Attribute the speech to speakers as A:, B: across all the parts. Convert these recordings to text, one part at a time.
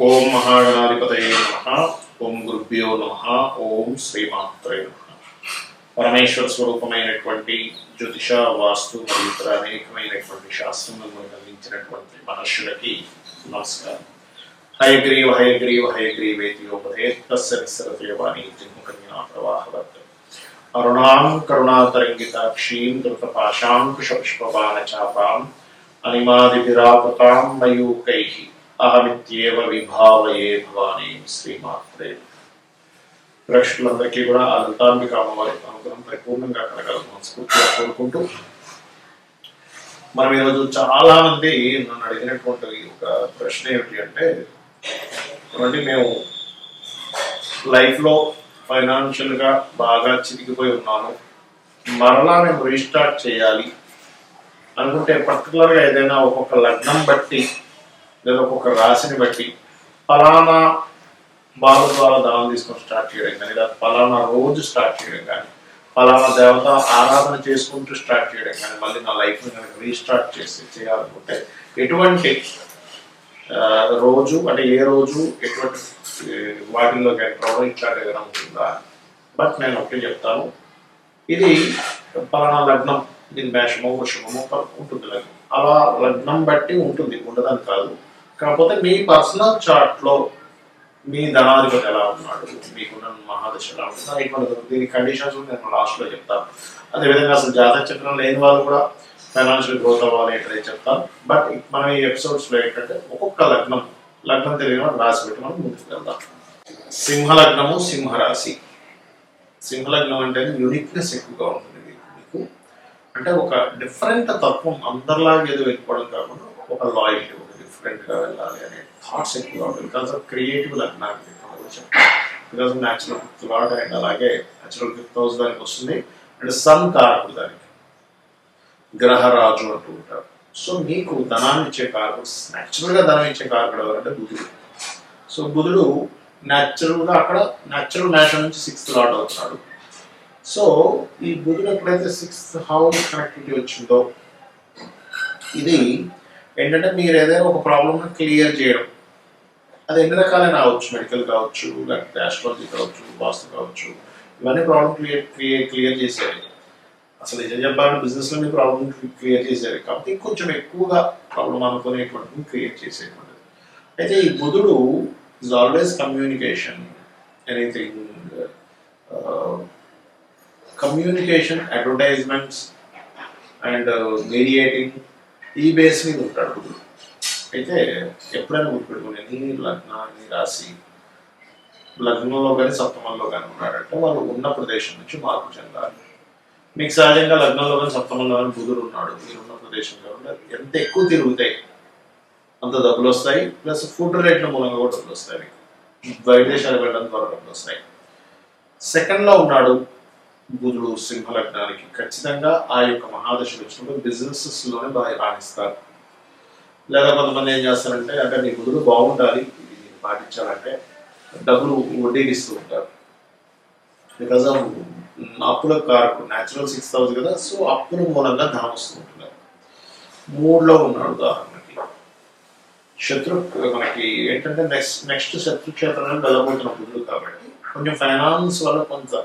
A: ఓం మహాగణాధిపతయే నమ ఓం గురుభ్యో నమ ఓం శ్రీమాత్రే నమ పరమేశ్వర స్వరూపమైనటువంటి జ్యోతిష వాస్తు మరియు ఇతర అనేకమైనటువంటి శాస్త్రములను మనకు అందించినటువంటి మహర్షులకి నమస్కారం హయగ్రీవ హయగ్రీవ హయగ్రీవేతియోపదే తస్య నిస్సరతయవాణి జిహ్మకన్యా ప్రవాహవత్ అరుణాం కరుణాతరంగితాక్షీం ధృతపాశాంకుశపుష్పబాణచాపాం అనిమాదిభిరావృతాం మయూకైః అహమిత్యేవ విభావయే భవానీ శ్రీమాత్రే. ప్రేక్షకులందరికీ కూడా ఆ లలితాంబిక అమ్మవారి అనుగ్రహం పరిపూర్ణంగా కలగాలని మనస్ఫూర్తిగా కోరుకుంటూ మనం ఈరోజు చాలా మంది నన్ను అడిగినటువంటి ఒక ప్రశ్న ఏమిటి అంటే ఏమంటే మేము లైఫ్లో ఫైనాన్షియల్గా బాగా చితికిపోయి ఉన్నాను మరలా మేము రీస్టార్ట్ చేయాలి అనుకుంటే పర్టికులర్గా ఏదైనా ఒక్కొక్క లగ్నం బట్టి లేదా ఒక్కొక్క రాశిని బట్టి ఫలానా బాల ద్వారా దానం తీసుకొని స్టార్ట్ చేయడం కానీ లేదా ఫలానా రోజు స్టార్ట్ చేయడం కానీ ఫలానా దేవత ఆరాధన చేసుకుంటూ స్టార్ట్ చేయడం కానీ మళ్ళీ నా లైఫ్ని కనుక రీస్టార్ట్ చేసి చేయాలనుకుంటే ఎటువంటి రోజు అంటే ఏ రోజు ఎటువంటి వాటిల్లో కానీ ఎంటర్ ఏదైనా ఉంటుందా? బట్ నేను ఒకటే చెప్తాను. ఇది పలానా లగ్నం దీని మేషమో వృషమో ఉంటుంది లగ్నం. అలా లగ్నం బట్టి ఉంటుంది ఉండదని కాదు. కాకపోతే మీ పర్సనల్ చార్ట్లో మీ ధనాధిపతి ఎలా ఉన్నాడు? మీకున్న మహాదశ ఎలా ఉంటుందో ఇటువంటి దీని కండిషన్స్ నేను లాస్ట్లో చెప్తాను అదేవిధంగా అసలు జాతక చక్రం లేని వాళ్ళు కూడా ఫైనాన్షియల్ గ్రోత్ అవ్వాలి ఏంటనే చెప్తాను బట్ మనం ఈ ఎపిసోడ్స్లో ఏంటంటే ఒక్కొక్క లగ్నం లగ్నం తెలియని వాళ్ళు రాసి పెట్టి మనం ముందుకు వెళ్దాం. సింహ లగ్నము సింహరాశి సింహలగ్నం అంటే యూనిక్నెస్ ఎక్కువగా ఉంటుంది మీకు. మీకు అంటే ఒక డిఫరెంట్ తత్వం అందరిలాగా ఏదో వెళ్ళిపోవడం కాకుండా ఒక లాయల్టీ ఒక వెళ్ళాలి అనే థాట్స్ ఎక్కువగా ఉంటుంది బికాస్ ఆఫ్ క్రియేటివ్ నాకు కొంచెం because of natural fifth lord and అలాగే న్యాచురల్ ఫిఫ్త్ హౌస్ దానికి వస్తుంది. అండ్ సన్ కారకుడు దానికి. గ్రహరాజు అంటూ ఉంటారు. సో మీకు ధనాన్ని ఇచ్చే కారకుడు న్యాచురల్గా ధనం ఇచ్చే కారకుడు ఎవరంటే బుధుడు. సో బుధుడు న్యాచురల్గా అక్కడ న్యాచురల్ మ్యాటర్ నుంచి సిక్స్త్ లాడ్ అవుతున్నాడు. సో ఈ బుధుడు ఎప్పుడైతే సిక్స్త్ హౌస్ కనెక్టివిటీ వచ్చిందో ఇది ఏంటంటే మీరు ఏదైనా ఒక ప్రాబ్లమ్ క్లియర్ చేయడం. అది ఎన్ని రకాలైన కావచ్చు? మెడికల్ కావచ్చు లేకపోతే ఆస్ట్రాలజీ కావచ్చు వాస్తు కావచ్చు. ఇవన్నీ ప్రాబ్లమ్ క్లియర్ క్లియర్ క్లియర్ చేసేవి. అసలు నిజం చెప్పాలంటే బిజినెస్లో మీ ప్రాబ్లమ్ క్లియర్ చేసేవి. కాబట్టి కొంచెం ఎక్కువగా ప్రాబ్లం అనుకునేటువంటిది క్రియేట్ చేసేటువంటిది. అయితే ఈ బుధుడు is always communication anything communication advertisements and mediating ఈ బేస్ మీద ఉంటాడు అయితే ఎప్పుడైనా గుర్తుపెట్టుకునే లగ్నాన్ని రాసి లగ్నంలో కానీ సప్తమంలో కానీ ఉన్నాడంటే వాళ్ళు ఉన్న ప్రదేశం నుంచి మార్పు చెందాలి. మీకు సహజంగా లగ్నంలో కానీ సప్తమంలో కానీ బుధుడు ఉన్నాడు. మీరు ఉన్న ప్రదేశం ఎంత ఎక్కువ తిరుగుతాయి అంత డబ్బులు వస్తాయి ప్లస్ ఫుడ్ రేట్ల మూలంగా కూడా డబ్బులు వస్తాయి మీకు. బయట దేశాలకు వెళ్ళడం ద్వారా డబ్బులు వస్తాయి. సెకండ్లో ఉన్నాడు. బుధుడు సింహలగ్నానికి ఖచ్చితంగా ఆ యొక్క మహాదశ వచ్చినప్పుడు బిజినెసెస్లోనే బాగా రాణిస్తారు. లేదా కొంతమంది ఏం చేస్తారంటే అంటే నీ బుధుడు బాగుండాలి ఇది పాటించాలంటే డబ్బులు వడ్డీకి ఇస్తూ ఉంటారు. బికాజ్ ఆఫ్ అప్పుల కారకు న్యాచురల్ సిక్స్ థౌసండ్ కదా సో అప్పుల మూలంగా ధనం వస్తూ ఉంటున్నారు మూడులో ఉన్నాడు ఉదాహరణకి శత్రు మనకి ఏంటంటే నెక్స్ట్ నెక్స్ట్ శత్రు వెళ్ళబోతున్న బుధుడు కాబట్టి కొంచెం ఫైనాన్స్ వల్ల కొంత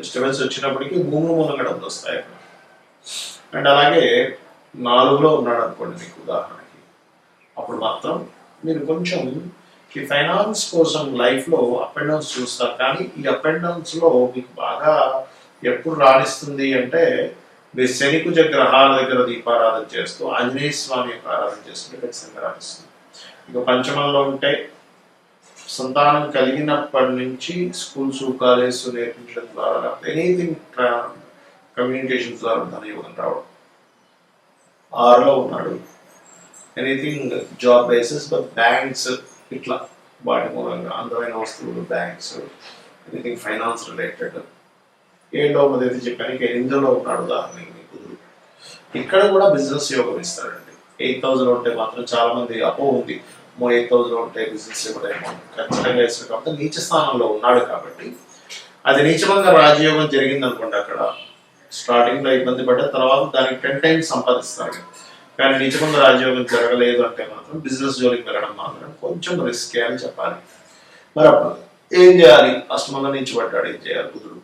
A: డిస్టర్బెన్స్ వచ్చినప్పటికీ భూమి మూలంగా వస్తాయి. అక్కడ అండ్ అలాగే నాలుగులో ఉన్నాడు అనుకోండి మీకు ఉదాహరణకి. అప్పుడు మాత్రం మీరు కొంచెం ఈ ఫైనాన్స్ కోసం లైఫ్లో అప్ అండ్ డౌన్స్ చూస్తారు. కానీ ఈ అప్ అండ్ డౌన్స్లో మీకు బాగా ఎప్పుడు రాణిస్తుంది అంటే మీరు శనికుజ గ్రహాల దగ్గర దీపారాధన చేస్తూ ఆంజనేయ స్వామి యొక్క ఆరాధన చేస్తుంటే ఖచ్చితంగా రాణిస్తుంది. ఇక పంచమంలో ఉంటే సంతానం కలిగినప్పటి నుంచి స్కూల్స్ కాలేజెస్ నేర్పించడం ద్వారా ఎనీథింగ్ కమ్యూనికేషన్ ద్వారా ధనయోగం రావడం. ఆరులో ఉన్నాడు. Anything job basis but banks ఇట్లా వాటి మూలంగా అందమైన వస్తువులు బ్యాంక్స్ ఎనీథింగ్ ఫైనాన్స్ రిలేటెడ్ ఏడో మంది అయితే చెప్పాను ఎనిమిదిలో ఉన్నాడు ఉదాహరణకి మీ కుదురు ఇక్కడ కూడా బిజినెస్ యోగం ఇస్తాడండి. ఎయిట్ థౌసండ్ ఉంటే మాత్రం చాలా మంది అపో ఉంది. మో ఎయిట్ థౌసండ్ ఉంటే బిజినెస్ ఇవ్వడేమో ఖచ్చితంగా ఇస్తారు కాబట్టి నీచ స్థానంలో ఉన్నాడు కాబట్టి. అది నీచమంగా రాజయోగం జరిగింది అనుకోండి అక్కడ. స్టార్టింగ్లో ఇబ్బంది పడ్డ తర్వాత దానికి టెన్ టైమ్స్ సంపాదిస్తాడు కానీ నిజమైన రాజయోగం జరగలేదు అంటే మాత్రం బిజినెస్ జోలికి వెళ్ళడం మాత్రం కొంచెం రిస్క్ అని చెప్పాలి. మరి అప్పుడు ఏం చేయాలి? అష్టమంలో నుంచి పడ్డాడు ఏం చేయాలి బుధుడు?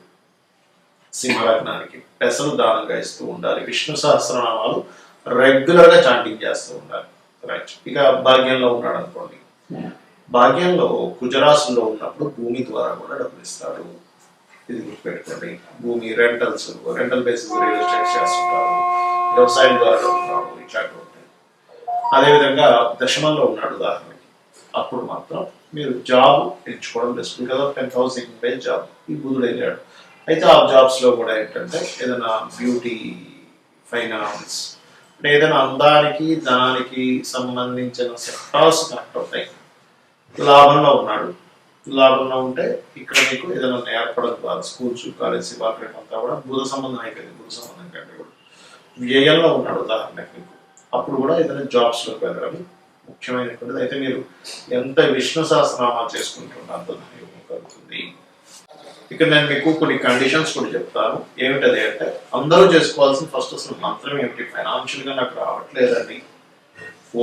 A: సింహలగ్నానికి పెసలు దానంగా ఇస్తూ ఉండాలి. విష్ణు సహస్రనామాలు రెగ్యులర్గా చాంటింగ్ చేస్తూ ఉండాలి. రైట్. ఇక భాగ్యంలో ఉన్నాడు అనుకోండి. భాగ్యంలో కుజరాశుల్లో ఉన్నప్పుడు భూమి ద్వారా కూడా డబ్బులు ఇస్తాడు. ఇది గుర్తుపెట్టుకోండి. భూమి rentals rental basis real estate చేస్తుంటారు. వ్యవసాయం ద్వారా డబ్బులు ఇట్లాంటివి ఉంటాయి అదేవిధంగా దశమంలో ఉన్నాడు ఉదాహరణకి. అప్పుడు మాత్రం మీరు జాబ్ ఎంచుకోవడం best because of ten thousand pay job. ఈ బుధుడు వెళ్ళాడు. అయితే ఆ జాబ్స్లో కూడా ఏంటంటే ఏదైనా బ్యూటీ ఫైనాన్స్ అంటే ఏదైనా అందానికి ధనానికి సంబంధించిన సెక్టార్స్ కనెక్ట్ అవుతాయి. లాభంలో ఉన్నాడు. లాభంలో ఉంటే ఇక్కడ మీకు ఏదైనా ఏర్పడదు ద్వారా స్కూల్స్ కాలేజ్ కార్పొరేట్ అంతా కూడా బుధ సంబంధం అయిపోయింది. బుధ సంబంధం కంటే కూడా. వ్యయంలో ఉన్నాడు ఉదాహరణకి మీకు. అప్పుడు కూడా ఏదైనా జాబ్స్లోకి వెళ్ళడం ముఖ్యమైనటువంటిది. అయితే మీరు ఎంత విష్ణు సహస్రనామాలు చేసుకుంటున్నారు అంత ధనయోగం కలుగుతుంది ఇక్కడ నేను మీకు కొన్ని కండిషన్స్ కూడా చెప్తాను. ఏమిటది అంటే అందరూ చేసుకోవాల్సిన ఫస్ట్ అసలు మంత్రం ఏమిటి? ఫైనాన్షియల్గా నాకు రావట్లేదండి.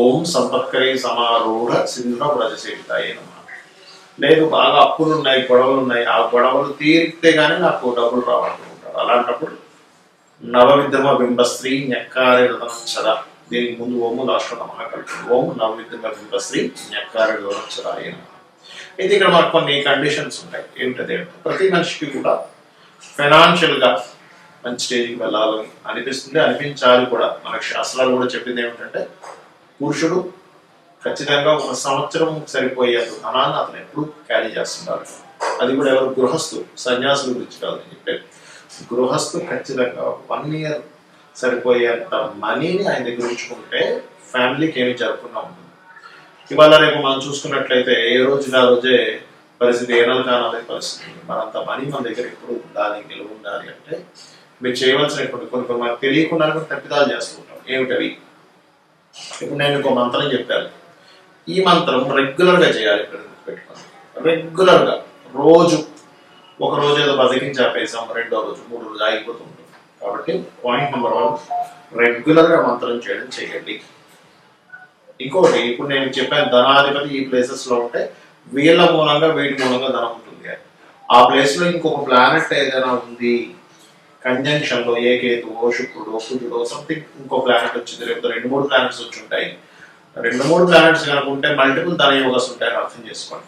A: ఓం సంపత్కరి సమారూఢ సింధుర వ్రజసేవితాయి అన్నమాట లేదు బాగా అప్పులు ఉన్నాయి గొడవలు ఉన్నాయి ఆ గొడవలు తీరితే గానీ నాకు డబ్బులు రావాలనుకుంటారు అలాంటప్పుడు నవవిద్యమ బింబశ్రీ నెక్కారి రథనం చద దీనికి ముందు ఓము రాష్ట్ర నమః ఓం నవవిద్యమ బింబశ్రీ నెక్కారి రథనం చద అయిన అయితే ఇక్కడ మనకు కొన్ని కండిషన్స్ ఉంటాయి. ఏంటంటే ప్రతి మనిషికి కూడా ఫైనాన్షియల్గా మంచి స్టేజ్కి వెళ్ళాలని అనిపిస్తుంది. అనిపించాలి కూడా. మన శాస్త్రాలు కూడా చెప్పింది ఏమిటంటే పురుషుడు ఖచ్చితంగా ఒక సంవత్సరం సరిపోయే ధనాన్ని అతను ఎప్పుడు క్యారీ చేస్తున్నారు అది కూడా ఎవరు? గృహస్థు సన్యాసుల గురించి కాదు నేను చెప్పేది. గృహస్థు ఖచ్చితంగా వన్ ఇయర్ సరిపోయేంత మనీని ఆయన దగ్గర ఉంచుకుంటే ఫ్యామిలీకి ఏమి జరగకుండా ఉంటుంది. ఇవాళ రేపు మనం చూసుకున్నట్లయితే ఏ రోజు ఆ రోజే పరిస్థితి ఏనాలు కానాలే పరిస్థితి? మనంత మనీ మన దగ్గర ఎప్పుడు ఉండాలి నిలువ ఉండాలి అంటే మీరు చేయవలసినటువంటి కొన్ని కొన్ని మనకు తెలియకుండా కూడా తప్పిదాలు చేస్తూ ఉంటాం. ఏమిటవి? ఇప్పుడు నేను ఇంకో మంత్రం చెప్పాను ఈ మంత్రం రెగ్యులర్గా చేయాలి ఇక్కడ పెట్టుకోండి రెగ్యులర్గా రోజు ఒక రోజు ఏదో బతికించి ఆపేసాం రెండో రోజు మూడు రోజు ఆగిపోతూ ఉంటుంది. కాబట్టి పాయింట్ నెంబర్ వన్ రెగ్యులర్గా మంత్రం చేయడం చేయండి. ఇంకోటి ఇప్పుడు నేను చెప్పాను ధనాధిపతి ఈ ప్లేసెస్లో ఉంటే వీళ్ళ మూలంగా వీటి మూలంగా ధనం ఉంటుంది. ఆ ప్లేస్లో ఇంకొక ప్లానెట్ ఏదైనా ఉంది కంజంక్షన్లో ఏ కేతువో శుక్రుడో కుజుడో సంథింగ్ ఇంకో ప్లానెట్ వచ్చింది లేకపోతే రెండు మూడు ప్లానెట్స్ వచ్చి ఉంటాయి. రెండు మూడు ప్లానెట్స్ కనుక ఉంటే మల్టిపుల్ ధన యోగస్ ఉంటాయని అర్థం చేసుకోండి.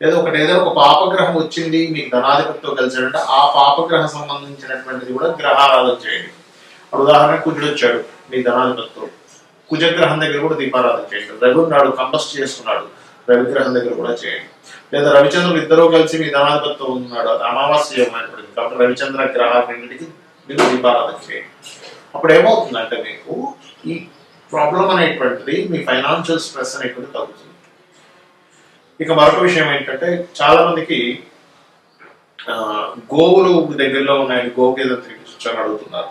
A: లేదా ఒకటి ఏదో ఒక పాపగ్రహం వచ్చింది మీకు ధనాధిపతితో కలిసాడంటే ఆ పాపగ్రహ సంబంధించినటువంటిది కూడా గ్రహారాధన చేయండి. ఉదాహరణకు కుజుడు వచ్చాడు మీ ధనాధిపతితో. కుజగ్రహం దగ్గర కూడా దీపారాధన చేయండి రఘు నాడు కంబస్ట్ చేస్తున్నాడు. రవిగ్రహం దగ్గర కూడా చేయండి. లేదా రవిచంద్రుడు ఇద్దరూ కలిసి మీ ధనాధిపత్యం ఉన్నాడు. అది అమావాస్య యోగం కాబట్టి రవిచంద్ర గ్రహాలన్నింటికి మీరు దీపారాధన చేయండి. అప్పుడు ఏమవుతుందంటే మీకు ఈ ప్రాబ్లం అనేటువంటిది మీ ఫైనాన్షియల్ స్ట్రెస్ అనేటువంటి తగ్గుతుంది. ఇక మరొక విషయం ఏంటంటే చాలా మందికి గోవులు దగ్గరలో ఉన్నాయని గోవుకి ఏదో తిరిగి అడుగుతున్నారు.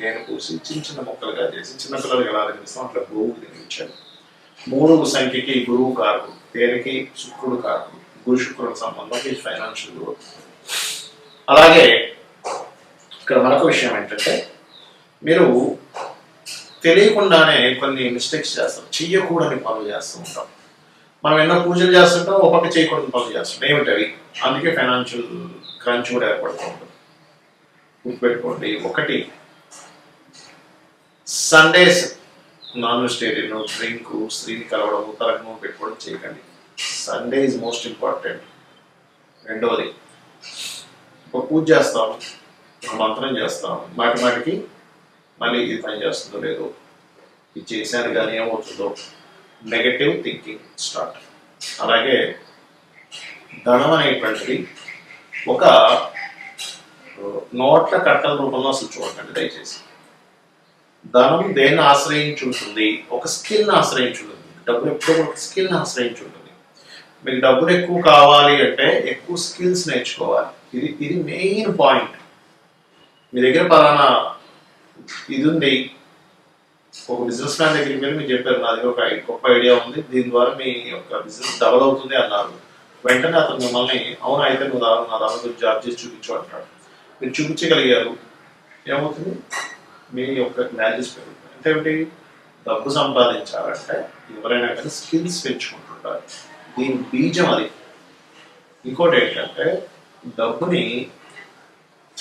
A: నేను పూసి చిన్న చిన్న మొక్కలుగా చేసి చిన్నపిల్లలకి ఎలా అనిపిస్తాం అట్లా గురువుకి తినిపించాడు మూడు సంఖ్యకి గురువు కారకుడు పేరుకి శుక్రుడు కారకుడు గురు శుక్రుల సంబంధం ఈ ఫైనాన్షియల్ గ్రోత్ అలాగే ఇక్కడ మరొక విషయం ఏంటంటే మీరు తెలియకుండానే కొన్ని మిస్టేక్స్ చేస్తాం చెయ్యకూడని పనులు చేస్తూ ఉంటాం. మనం ఎన్నో పూజలు చేస్తుంటాం ఒక పక్క చేయకూడని పనులు చేస్తుంటాం. ఏమిటవి? అందుకే ఫైనాన్షియల్ క్రంచ్ కూడా ఏర్పడుతూ ఉంటుంది. గుర్తుపెట్టుకోండి ఒకటి సండేస్ నాన్ వెజిటేరియన్ డ్రింక్ స్త్రీని కలవడం తలకు పెట్టుకోవడం చేయకండి. సండే ఇస్ మోస్ట్ ఇంపార్టెంట్ రెండవది ఒక పూజ చేస్తాం ఒక మంత్రం చేస్తాం. మాటి మాటికి మళ్ళీ ఇది పని చేస్తుందో లేదో ఇది చేశాను కానీ ఏమవుతుందో నెగటివ్ థింకింగ్ స్టార్ట్ అలాగే ధనం అనేటువంటిది ఒక నోట్ల కట్టల రూపంలో అసలు చూడకండి దయచేసి. ధనం దేన్ని ఆశ్రయించి ఉంటుంది ఒక స్కిల్ని ఆశ్రయించి ఉంటుంది డబ్బు ఎప్పుడూ ఒక స్కిల్ని ఆశ్రయించి ఉంటుంది మీకు డబ్బులు ఎక్కువ కావాలి అంటే ఎక్కువ స్కిల్స్ నేర్చుకోవాలి. ఇది ఇది మెయిన్ పాయింట్. మీ దగ్గర పలానా ఇది ఉంది. ఒక బిజినెస్ మ్యాన్ దగ్గరికి వెళ్ళి మీరు చెప్పారు నాది ఒక గొప్ప ఐడియా ఉంది. దీని ద్వారా మీ యొక్క బిజినెస్ డబల్ అవుతుంది అన్నారు. వెంటనే అతను మిమ్మల్ని అవును అయితే నువ్వు నా దాని జాబ్ చేసి చూపించు అంటాడు. మీరు చూపించగలిగారు. ఏమవుతుంది? మీ యొక్క వాల్యూస్ పెరుగుతాయి. అంటే డబ్బు సంపాదించాలంటే ఎవరైనా కానీ స్కిల్స్ పెంచుకుంటుంటారు దీని బీజం అది. ఇంకోటి ఏంటంటే డబ్బుని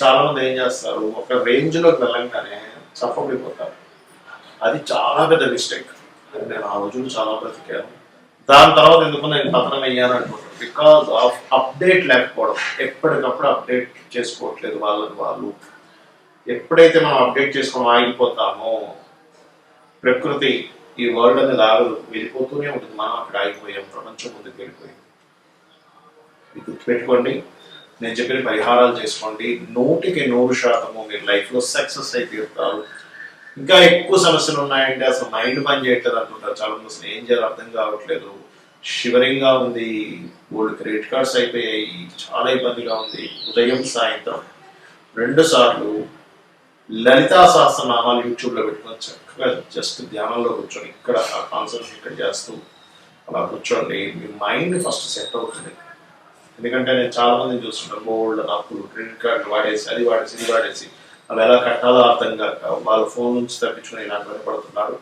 A: చాలామంది ఏం చేస్తారు? ఒక రేంజ్లోకి వెళ్ళంగానే చప్పబడిపోతారు అది చాలా పెద్ద మిస్టేక్. అది నేను ఆ రోజులు చాలా బ్రతికాను. దాని తర్వాత ఎందుకు నేను పతనం అయ్యాను అనుకుంటాను బికాస్ ఆఫ్ అప్డేట్ లేకపోవడం. ఎప్పటికప్పుడు అప్డేట్ చేసుకోవట్లేదు వాళ్ళని వాళ్ళు. ఎప్పుడైతే మనం అప్డేట్ చేసుకోవడం ఆగిపోతామో ప్రకృతి ఈ వరల్డ్ అనేది ఆగదు వెళ్ళిపోతూనే ఉంటుంది. మనం అక్కడ ఆగిపోయాం ప్రపంచం ముందుకు వెళ్ళిపోయాం ఇది గుర్తుపెట్టుకోండి. నేను చెప్పిన పరిహారాలు చేసుకోండి. నూటికి నూరు శాతము మీరు లైఫ్లో సక్సెస్ అయి తీరుతారు. ఇంకా ఎక్కువ సమస్యలు ఉన్నాయంటే అసలు మైండ్ పని చేయట్లేదు అనుకుంటారు చాలా మంది అసలు ఏం చేయాలి అర్థం కావట్లేదు. శివరింగా ఉంది. ఓల్డ్ క్రెడిట్ కార్డ్స్ అయిపోయాయి. చాలా ఇబ్బందిగా ఉంది. ఉదయం సాయంత్రం రెండు సార్లు లలితా సహస్రనామాలు యూట్యూబ్లో పెట్టుకొని చక్కగా జస్ట్ ధ్యానంలో కూర్చొని ఇక్కడ కాన్సన్ట్రేట్ ఇక్కడ చేస్తూ అలా కూర్చోండి. మీ మైండ్ ఫస్ట్ సెట్ అవుతుంది. ఎందుకంటే నేను చాలా మందిని చూస్తుంటాను గోల్డ్ అప్పులు క్రెడిట్ కార్డు వాడేసి అది వాడేసి ఇది వాడేసి అవి ఎలా కట్టాలో అర్థం కాక వాళ్ళ ఫోన్ నుంచి తప్పించుకుని ఇలా పడుతున్నారు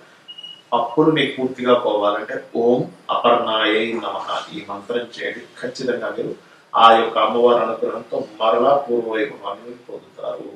A: అప్పుడు మీకు పూర్తిగా పోవాలంటే ఓం అపర్ణాయే నమ. ఈ మంత్రం చేయండి. ఖచ్చితంగా మీరు ఆ యొక్క అమ్మవారి అనుగ్రహంతో మరలా పూర్వవైభవాన్ని పొందుతారు.